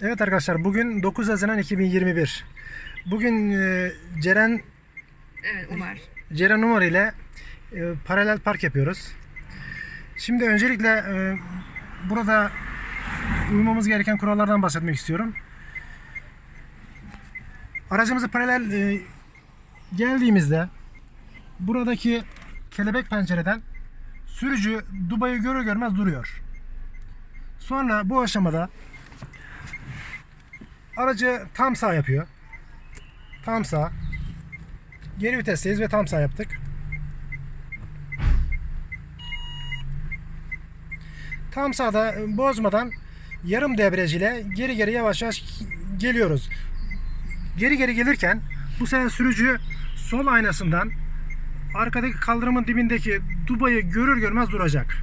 Evet arkadaşlar bugün 9 Haziran 2021. Bugün e, Ceren Evet Umar. Ceren Umar ile e, paralel park yapıyoruz. Şimdi öncelikle e, burada uymamız gereken kurallardan bahsetmek istiyorum. Aracımızı paralel e, geldiğimizde buradaki kelebek pencereden sürücü dubayı görür görmez duruyor. Sonra bu aşamada aracı tam sağ yapıyor. Tam sağ. Geri vitesteyiz ve tam sağ yaptık. Tam sağda e, bozmadan yarım debriyaj ile geri geri yavaş yavaş geliyoruz. Geri geri gelirken bu sefer sürücü sol aynasından arkadaki kaldırımın dibindeki dubayı görür görmez duracak.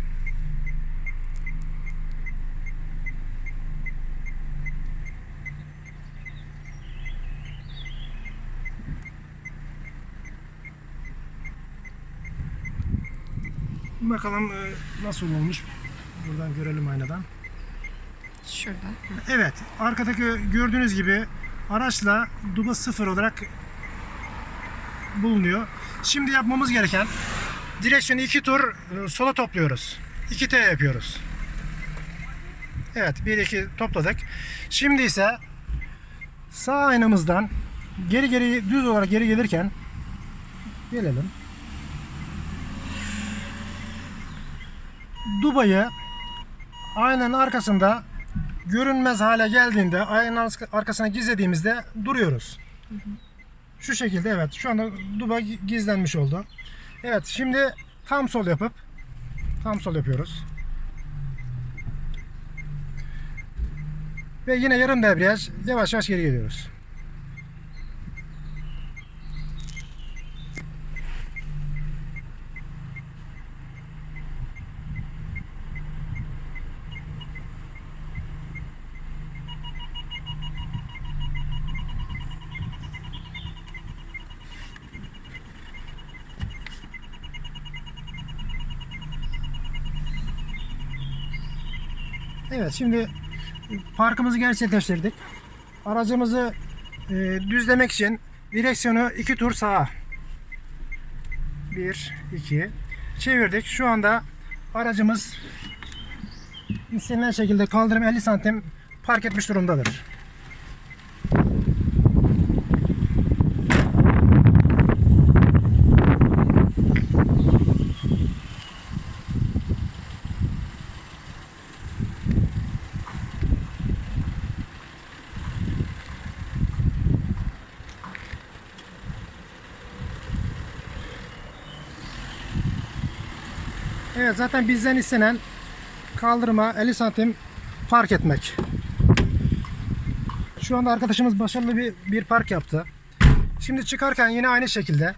Bakalım e, nasıl olmuş. Buradan görelim aynadan. Şurada. Evet, arkadaki gördüğünüz gibi araçla duba sıfır olarak bulunuyor. Şimdi yapmamız gereken direksiyonu iki tur e, sola topluyoruz. 2T yapıyoruz. Evet, 1 2 topladık. Şimdi ise sağ aynamızdan geri geri düz olarak geri gelirken gelelim. Dubayı aynanın arkasında görünmez hale geldiğinde aynanın arkasına gizlediğimizde duruyoruz. Şu şekilde evet şu anda duba gizlenmiş oldu. Evet şimdi tam sol yapıp tam sol yapıyoruz. Ve yine yarım debriyaj yavaş yavaş geri geliyoruz. Evet şimdi parkımızı gerçekleştirdik. Aracımızı e, düzlemek için direksiyonu iki tur sağa. Bir, iki. Çevirdik. Şu anda aracımız istenilen şekilde kaldırım 50 santim park etmiş durumdadır. Evet zaten bizden istenen kaldırıma 50 santim park etmek. Şu anda arkadaşımız başarılı bir, bir park yaptı. Şimdi çıkarken yine aynı şekilde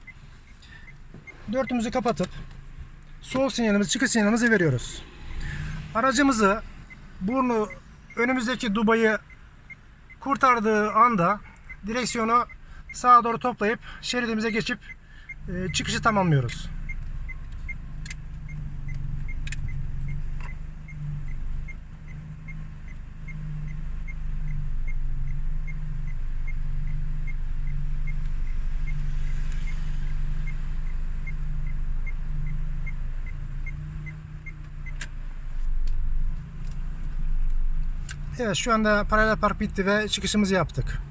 dörtümüzü kapatıp sol sinyalimizi, çıkış sinyalimizi veriyoruz. Aracımızı burnu önümüzdeki dubayı kurtardığı anda direksiyonu sağa doğru toplayıp şeridimize geçip e, çıkışı tamamlıyoruz. Evet şu anda paralel park bitti ve çıkışımızı yaptık.